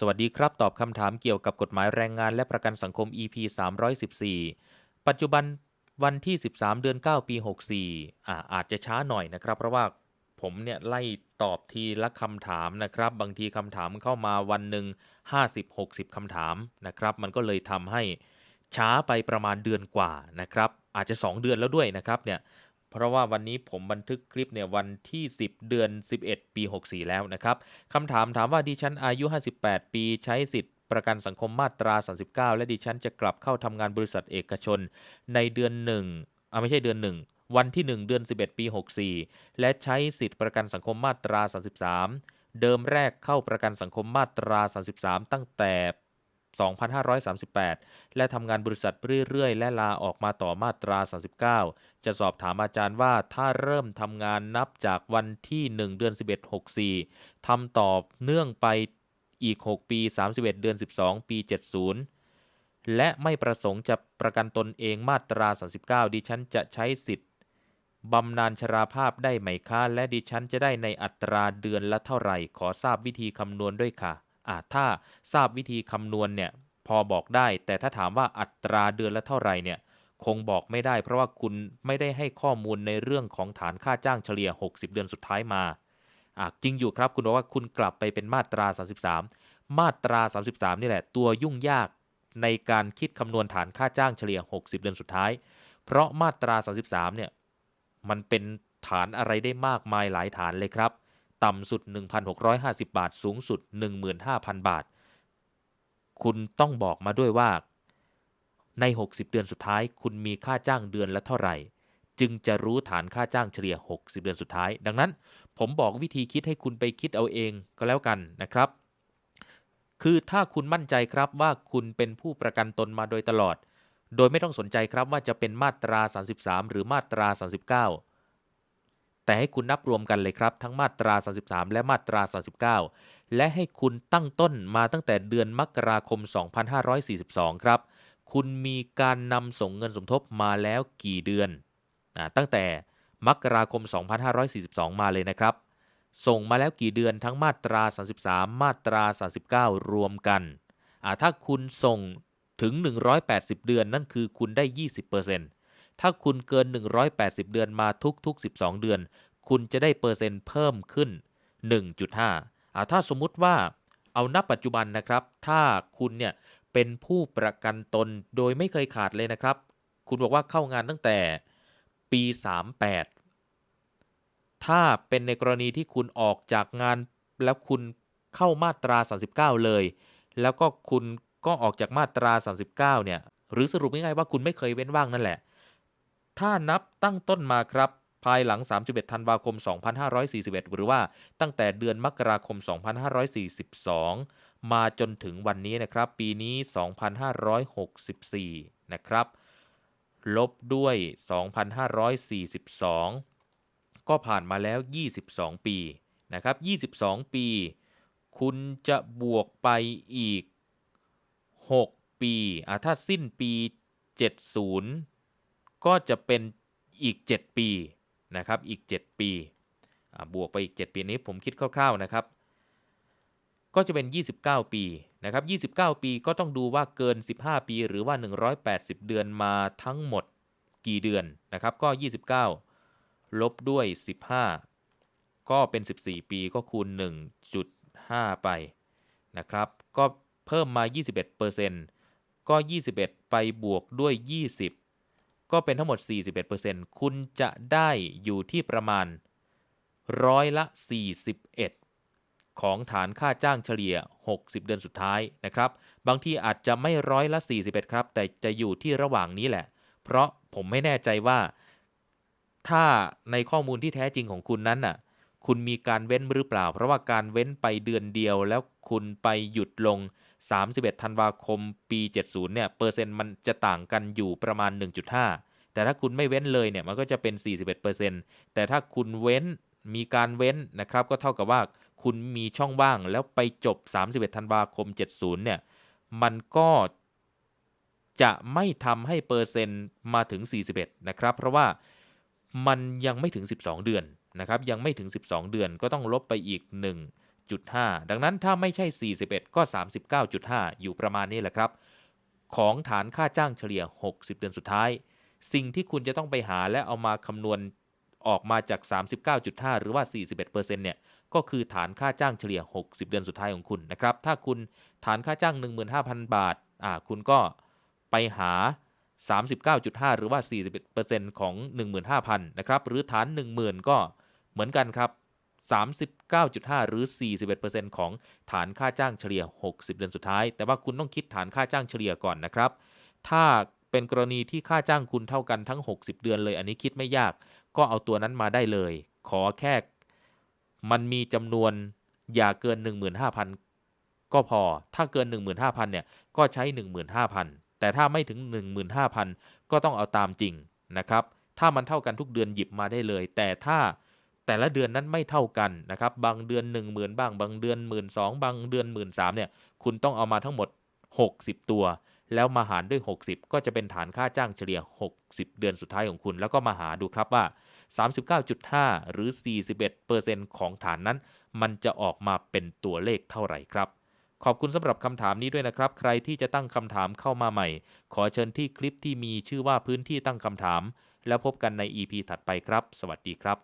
สวัสดีครับ ตอบคำถามเกี่ยวกับกฎหมายแรงงานและประกันสังคม EP 314 ปัจจุบันวันที่ 13 เดือน 9 ปี 64อ่าอาจจะช้าหน่อยนะครับ เพราะว่าผมเนี่ยไล่ตอบทีละคำถามนะครับ บางทีคำถามเข้ามาวันหนึ่ง50-60คำถามนะครับ มันก็เลยทำให้ช้าไปประมาณเดือนกว่านะครับ อาจจะ 2 เดือนแล้วด้วยนะครับเนี่ย เพราะว่าวันนี้ผมบันทึกคลิปเนี่ยวันที่ 10 เดือน 11 ปี 64 แล้วนะครับคำถามถามว่าดิฉันอายุ 58 ปีใช้สิทธิ์ประกันสังคมมาตรา 39 และดิฉันจะกลับเข้าทำงานบริษัทเอกชน ในเดือนหนึ่งอ่าไม่ใช่เดือนหนึ่งวันที่ 1 เดือน 11 ปี 64 และใช้สิทธิ์ประกันสังคมมาตรา 33 เดิมแรกเข้าประกันสังคมมาตรา 33 ตั้งแต่ 2538 และทำงานบริษัทเรื่อยๆ และลาออกมาต่อมาตรา 39 จะสอบถามอาจารย์ว่าถ้าเริ่มทำงานนับจากวันที่ 1 เดือน 11 64ทำต่อเนื่องไปอีก 6 ปี 31 เดือน 12 ปี 70 และไม่ประสงค์จะประกันตนเองมาตรา 39 ดิฉันจะใช้สิทธิ์บำนาญชราภาพได้ไหมคะ และดิฉันจะได้ในอัตราเดือนละเท่าไหร่ ขอทราบวิธีคำนวณด้วยค่ะ อ่าถ้าทราบวิธีคำนวณเนี่ยพอบอกได้ แต่ถ้าถามว่าอัตราเดือนละเท่าไหร่เนี่ยคงบอกไม่ได้ เพราะว่าคุณไม่ได้ให้ข้อมูลในเรื่องของฐานค่าจ้างเฉลี่ย 60 เดือนสุดท้ายมาอ่าจริงอยู่ครับคุณบอกว่าคุณกลับไปเป็นมาตรา 33 มาตรา 33 นี่แหละ ตัวยุ่งยากในการคิดคำนวณฐานค่าจ้างเฉลี่ย 60 เดือนสุดท้าย เพราะมาตรา 33 เนี่ยมันเป็นฐานอะไรได้มากมายหลายฐานเลยครับ ต่ำสุด 1,650 บาท สูงสุด 15,000 บาท คุณต้องบอกมาด้วยว่า ใน 60 เดือนสุดท้าย คุณมีค่าจ้างเดือนละเท่าไหร่ จึงจะรู้ฐานค่าจ้างเฉลี่ย 60 เดือนสุดท้าย ดังนั้น ผมบอกวิธีคิดให้คุณไปคิดเอาเองก็แล้วกันนะครับ คือถ้าคุณมั่นใจครับว่าคุณเป็นผู้ประกันตนมาโดยตลอด โดยไม่ต้องสนใจครับว่าจะเป็นมาตรา 33 หรือมาตรา 39 แต่ให้คุณนับรวมกันเลยครับ ทั้งมาตรา 33 และมาตรา 39 และให้คุณตั้งต้นมาตั้งแต่เดือนมกราคม 2542 ครับ คุณมีการนำส่งเงินสมทบมาแล้วกี่เดือนอตั้งแต่มกราคม 2542 มาเลยนะครับ ส่งมาแล้วกี่เดือนทั้งมาตรา 33 มาตรา 39 รวมกัน ถ้าคุณส่งถึง 180 เดือนนั่นคือคุณได้ 20% ถ้าคุณเกิน 180 เดือนมาทุกๆ 12 เดือน คุณจะได้เปอร์เซ็นต์เพิ่มขึ้น 1.5ถ้าสมมุติว่าเอานับปัจจุบันนะครับ ถ้าคุณเนี่ยเป็นผู้ประกันตนโดยไม่เคยขาดเลยนะครับ คุณบอกว่าเข้างานตั้งแต่ปี 38 ถ้าเป็นในกรณีที่คุณออกจากงานแล้วคุณเข้ามาตรา 39 เลย แล้วก็คุณก็ออกจากมาตรา 39 เนี่ย หรือสรุปง่ายๆว่าคุณไม่เคยเว้นว่างนั่นแหละ ถ้านับตั้งต้นมาครับ ภายหลัง 31 ธันวาคม 2541 หรือว่าตั้งแต่เดือนมกราคม 2542 มาจนถึงวันนี้นะครับ ปีนี้ 2564 นะครับ ลบด้วย 2542 ก็ผ่านมาแล้ว 22 ปีนะครับ 22 ปี คุณจะบวกไปอีก 6 ปีอะถ้าสิ้นปี 70 ก็จะเป็นอีก 7 ปีนะครับอีก 7 ปีบวกไปอีก 7 ปีนี้ผมคิดคร่าวๆนะครับ ก็จะเป็น 29 ปีนะครับ 29 ปีก็ต้องดูว่าเกิน 15 ปีหรือว่า 180 เดือนมาทั้งหมดกี่เดือนนะครับ ก็ 29 ลบด้วย 15 ก็เป็น 14 ปีก็คูณ 1.5 ไปนะครับ ก็เพิ่มมา 21%ก็ 21 ไปบวกด้วย 20 ก็เป็นทั้งหมด 41%คุณจะได้อยู่ที่ประมาณร้อยละ 41 ของฐานค่าจ้างเฉลี่ย 60 เดือนสุดท้ายนะครับ บางทีอาจจะไม่ร้อยละ 41 ครับ แต่จะอยู่ที่ระหว่างนี้แหละ เพราะผมไม่แน่ใจว่า ถ้าในข้อมูลที่แท้จริงของคุณนั้นน่ะ คุณมีการเว้นหรือเปล่า เพราะว่าการเว้นไปเดือนเดียว แล้วคุณไปหยุดลง 31 ธันวาคมปี 70 เนี่ย เปอร์เซ็นต์มันจะต่างกันอยู่ประมาณ 1.5 แต่ถ้าคุณไม่เว้นเลยเนี่ย มันก็จะเป็น 41%แต่ถ้าคุณเว้นมีการเว้นนะครับ ก็เท่ากับว่าคุณมีช่องว่างแล้วไปจบ 31 ธันวาคม 70 เนี่ย มันก็จะไม่ทำให้เปอร์เซ็นต์มาถึง 41 นะครับ เพราะว่ามันยังไม่ถึง 12 เดือน นะครับยังไม่ถึง 12 เดือนก็ต้องลบไปอีก39.5ดังนั้นถ้าไม่ใช่ 41 ก็ 39.5 อยู่ประมาณนี้แหละครับ ของฐานค่าจ้างเฉลี่ย 60 เดือนสุดท้าย สิ่งที่คุณจะต้องไปหาและเอามาคำนวณออกมาจาก 39.5 หรือว่า 41%เนี่ยก็คือฐานค่าจ้างเฉลี่ย 60 เดือนสุดท้ายของคุณนะครับ ถ้าคุณฐานค่าจ้าง 15,000 บาทอ่าคุณก็ไปหา 39.5 หรือว่า 41%ของ 15,000 นะครับ หรือฐาน 10,000 ก็ เหมือนกันครับ 39.5 หรือ 41%ของฐานค่าจ้างเฉลี่ย 60 เดือนสุดท้าย แต่ว่าคุณต้องคิดฐานค่าจ้างเฉลี่ยก่อนนะครับ ถ้าเป็นกรณีที่ค่าจ้างคุณเท่ากันทั้ง 60 เดือนเลย อันนี้คิดไม่ยาก ก็เอาตัวนั้นมาได้เลย ขอแค่มันมีจำนวนอย่าเกิน 15,000 ก็พอ ถ้าเกิน 15,000 เนี่ย ก็ใช้ 15,000 แต่ถ้าไม่ถึง 15,000 ก็ต้องเอาตามจริงนะครับ ถ้ามันเท่ากันทุกเดือนหยิบมาได้เลย แต่ถ้า แต่ละเดือนนั้นไม่เท่ากันนะครับ บางเดือน 10,000 บ้าง บางเดือน 12,000บางเดือน 13,000เนี่ย คุณต้องเอามาทั้งหมด 60 ตัว แล้วมาหารด้วย 60 ก็จะเป็นฐานค่าจ้างเฉลี่ย 60 เดือนสุดท้ายของคุณ แล้วก็มาหาดูครับว่า 39.5 หรือ 41%ของฐานนั้น มันจะออกมาเป็นตัวเลขเท่าไหร่ครับขอบคุณสำหรับคำถามนี้ด้วยนะครับ ใครที่จะตั้งคำถามเข้ามาใหม่ ขอเชิญที่คลิปที่มีชื่อว่าพื้นที่ตั้งคำถาม แล้วพบกันใน EP ถัดไปครับ สวัสดีครับ